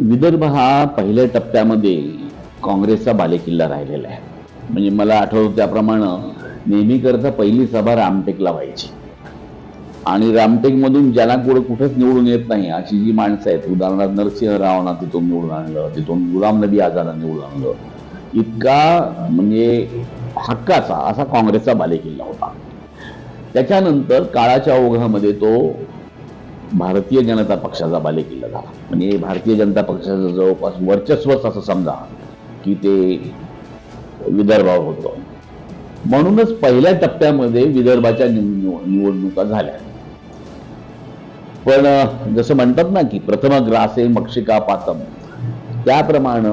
विदर्भ हा पहिल्या टप्प्यामध्ये काँग्रेसचा बालेकिल्ला राहिलेला आहे. म्हणजे मला आठवतं त्याप्रमाणे नेहमीकरता पहिली सभा रामटेकला व्हायची. आणि रामटेकमधून ज्याला कुठं कुठंच निवडून येत नाही अशी जी माणसं आहेत उदाहरणार्थ नरसिंह रावना तिथून निवडून आणलं तिथून गुलाम नबी आझादला निवडून आणलं. इतका म्हणजे हक्काचा असा काँग्रेसचा बालेकिल्ला होता. त्याच्यानंतर काळाच्या ओघामध्ये तो भारतीय जनता पक्षाचा बालेकिल्ला झाला. म्हणजे भारतीय जनता पक्षाचं जवळपास वर्चस्वच असं समजा की ते विदर्भावर होतं. म्हणूनच पहिल्या टप्प्यामध्ये विदर्भाच्या निवडणुका झाल्या. पण जसं म्हणतात ना की प्रथम ग्रासे मक्षिका पातम त्याप्रमाणे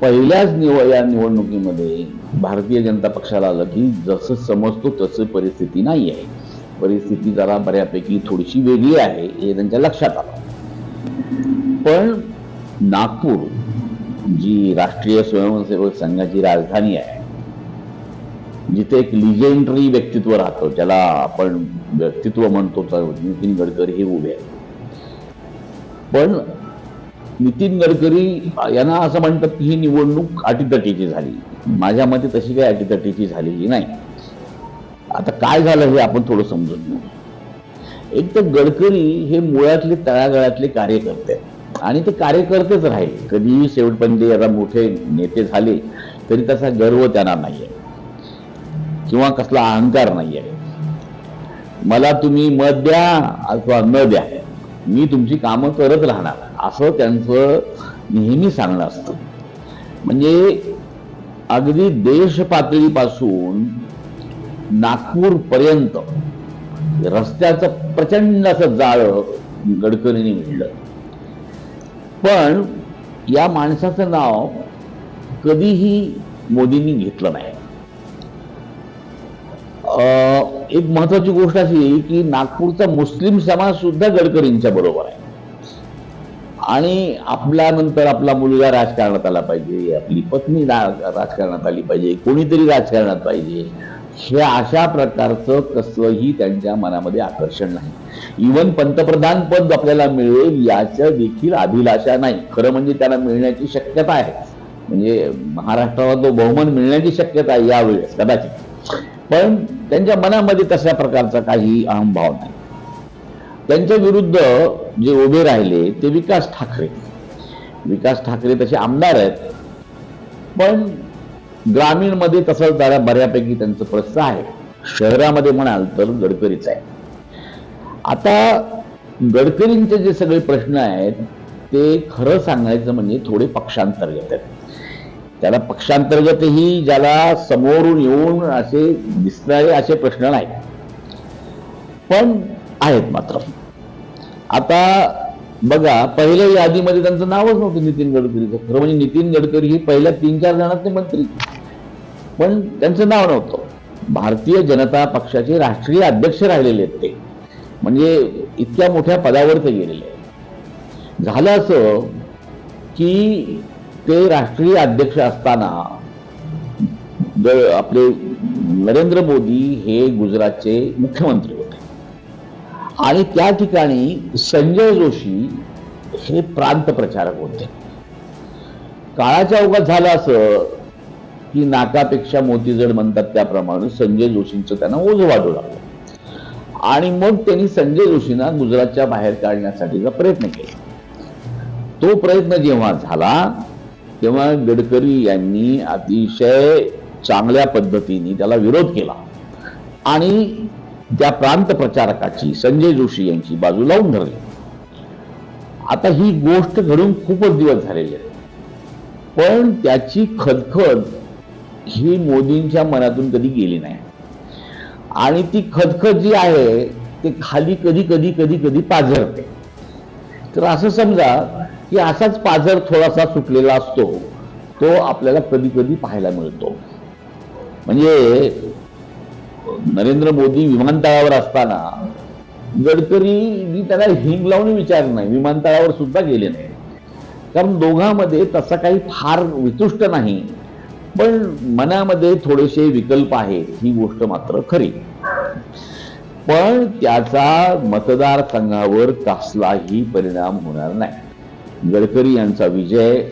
पहिल्याच निव या निवडणुकीमध्ये भारतीय जनता पक्षाला आलं की जसं समजतो तसं परिस्थिती नाही आहे परिस्थिती जरा बऱ्यापैकी थोडीशी वेगळी आहे हे त्यांच्या लक्षात आलं. पण नागपूर जी राष्ट्रीय स्वयंसेवक संघाची राजधानी आहे जिथे एक लिजेंडरी व्यक्तित्व राहतं ज्याला आपण व्यक्तित्व म्हणतो तर नितीन गडकरी हे उभे आहेत. पण नितीन गडकरी यांना असं म्हणतात की ही निवडणूक अटीतटीची झाली. माझ्या मते तशी काही अटीतटीची झालेली नाही. आता काय झालं हे आपण थोडं समजून घेऊ. एक तर गडकरी हे मुळातले तळागाळातले कार्यकर्ते आहेत. आणि ते कार्यकर्तेच राहिले. कधीही शेवटपर्यंत ते आता मोठे नेते झाले तरी तसा गर्व त्यांना नाहीये. किंवा कसला अहंकार नाही आहे मला तुम्ही मत द्या अथवा न द्या मी तुमची कामं करत राहणार. असं त्यांचं नेहमी सांगणं असतं. म्हणजे अगदी देश पातळीपासून नागपूर पर्यंत रस्त्याचं प्रचंड असं जाळं गडकरीने मिळलं पण या माणसाचं नाव कधीही मोदींनी घेतलं नाही. अं, एक महत्वाची गोष्ट अशी की नागपूरचा मुस्लिम समाज सुद्धा गडकरींच्या बरोबर आहे. आणि आपल्यानंतर आपला मुलगा राजकारणात आला पाहिजे आपली पत्नी राजकारणात आली पाहिजे कोणीतरी राजकारणात पाहिजे. हे अशा प्रकारचं कसंही त्यांच्या मनामध्ये आकर्षण नाही. इवन पंतप्रधान पद आपल्याला मिळेल याच्या देखील अभिलाषा नाही. खरं म्हणजे त्याला मिळण्याची शक्यता आहे. म्हणजे महाराष्ट्राला तो बहुमान मिळण्याची शक्यता आहे यावेळेस कदाचित. पण त्यांच्या मनामध्ये तशा प्रकारचा काही अहमभाव नाही. त्यांच्या विरुद्ध जे उभे राहिले ते विकास ठाकरे. विकास ठाकरे तसे आमदार आहेत. पण ग्रामीणमध्ये तसं जरा बऱ्यापैकी त्यांचं प्रस्थ आहे. शहरामध्ये म्हणाल तर गडकरीच आहे. आता गडकरींचे जे सगळे प्रश्न आहेत ते खरं सांगायचं म्हणजे थोडे पक्षांतर्गत आहेत त्याला पक्षांतर्गतही ज्याला समोरून येऊन असे दिसणारे असे प्रश्न नाहीत. पण आहेत मात्र. आता बघा पहिल्या यादीमध्ये त्यांचं नावच नव्हतं नितीन गडकरीचं. खरं म्हणजे नितीन गडकरी ही पहिल्या तीन चार जणांचे मंत्री. पण त्यांचं नाव नव्हतं. भारतीय जनता पक्षाचे राष्ट्रीय अध्यक्ष राहिलेले आहेत ते. म्हणजे इतक्या मोठ्या पदावर ते गेलेले आहेत. झालं असं की ते राष्ट्रीय अध्यक्ष असताना आपले नरेंद्र मोदी हे गुजरातचे मुख्यमंत्री होते. आणि त्या ठिकाणी संजय जोशी हे प्रांत प्रचारक होते. काळाच्या अवघात झालं असं की नाकापेक्षा मोती जड म्हणतात त्याप्रमाणे संजय जोशींचं त्यांना ओझ वाढू लागलं. आणि मग त्यांनी संजय जोशींना गुजरातच्या बाहेर काढण्यासाठीचा प्रयत्न केला. तो प्रयत्न जेव्हा झाला तेव्हा गडकरी यांनी अतिशय चांगल्या पद्धतीने त्याला विरोध केला. आणि त्या प्रांत प्रचारकाची संजय जोशी यांची बाजू लावून धरली. आता ही गोष्ट घडून खूपच दिवस झालेली आहे. पण त्याची खदखद ही मोदींच्या मनातून कधी गेली नाही. आणि ती खदखद जी आहे ते खाली कधी कधी कधी कधी पाझरते. तर असं समजा की असाच पाझर थोडासा सुटलेला असतो तो आपल्याला कधी कधी पाहायला मिळतो. म्हणजे नरेंद्र मोदी विमानतळावर असताना गडकरी त्याला हिंग लावून विचार नाही विमानतळावर सुद्धा गेले नाही. कारण दोघांमध्ये तसा काही फार वितुष्ट नाही. पण मनामध्ये थोडेसे विकल्प आहेत ही गोष्ट मात्र खरी. पण त्याचा मतदारसंघावर कसलाही परिणाम होणार नाही. गडकरी यांचा विजय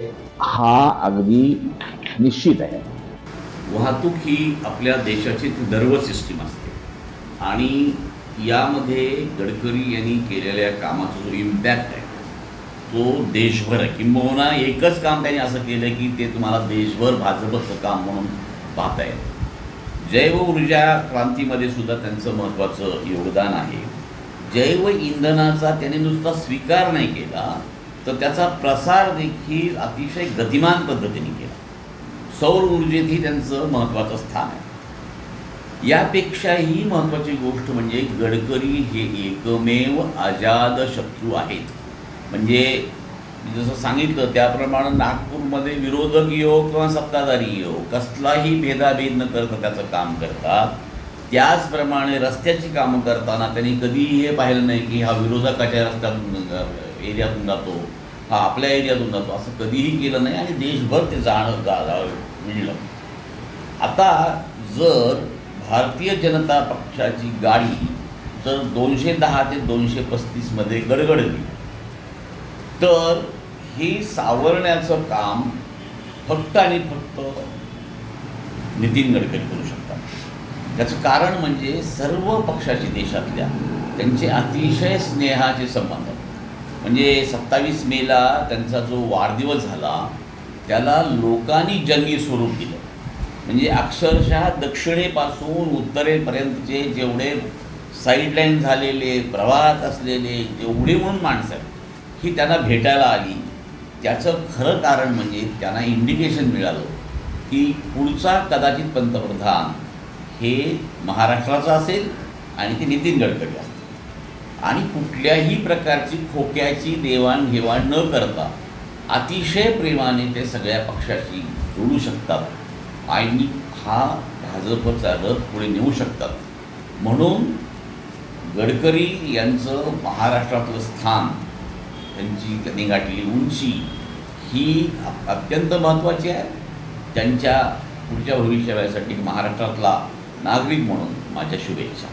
हा अगदी निश्चित आहे. वाहतूक ही आपल्या देशाची दर्व सिस्टीम असते. आणि यामध्ये गडकरी यांनी केलेल्या कामाचा जो इम्पॅक्ट आहे तो देशभर आहे. किंबहुना एकच काम त्यांनी असं केलं की ते तुम्हाला देशभर भाजपचं काम म्हणून पाहता येतं जैव ऊर्जा क्रांतीमध्ये सुद्धा त्यांचं महत्त्वाचं योगदान आहे. जैव इंधनाचा त्याने नुसता स्वीकार नाही केला तर त्याचा प्रसार देखील अतिशय गतिमान पद्धतीने केला. सौर ऊर्जेतही त्यांचं महत्त्वाचं स्थान आहे. यापेक्षाही महत्त्वाची गोष्ट म्हणजे गडकरी हे एकमेव अजाद शत्रू आहेत. म्हणजे मी जसं सांगितलं त्याप्रमाणे नागपूरमध्ये विरोधक योग किंवा सत्ताधारी योग कसलाही भेदाभेद न करता त्याचं काम करतात. त्याचप्रमाणे रस्त्याची कामं करताना त्यांनी कधीही हे पाहिलं नाही की हा विरोधकाच्या रस्त्यातून एरियातून जातो हा आपल्या एरियातून जातो असं कधीही केलं नाही आणि देशभर ते जाणं जा- मिळलं. आता जर भारतीय जनता पक्षाची गाडी जर दोनशे दहा ते दोनशे पस्तीसमध्ये गडगडली तर हे सावरण्याचं काम फक्त आणि फक्त नितीन गडकरी करू शकतात. त्याचं कारण म्हणजे सर्व पक्षाची देशातल्या त्यांचे अतिशय स्नेहाचे संबंध आहेत. म्हणजे सत्तावीस मेला त्यांचा जो वाढदिवस झाला त्याला लोकांनी जंगी स्वरूप दिलं. म्हणजे अक्षरशः दक्षिणेपासून उत्तरेपर्यंतचे जेवढे साईडलाईन झालेले प्रवाहात असलेले जेवढे म्हणून माणसं आहेत ही त्यांना भेटायला आली. त्याचं खरं कारण म्हणजे त्यांना इंडिकेशन मिळालं की पुढचा कदाचित पंतप्रधान हे महाराष्ट्राचा असेल आणि ते नितीन गडकरी असतील. आणि कुठल्याही प्रकारची खोक्याची देवाणघेवाण न करता अतिशय प्रेमाने ते सगळ्या पक्षाशी जोडू शकतात आणि हा भाजपचा रथ पुढे नेऊ शकतात. म्हणून गडकरी यांचं महाराष्ट्रातलं स्थान त्यांची त्यांनी गाठलेली उंची ही अत्यंत महत्त्वाची आहे. त्यांच्या पुढच्या भविष्यासाठी महाराष्ट्रातला नागरिक म्हणून माझ्या शुभेच्छा.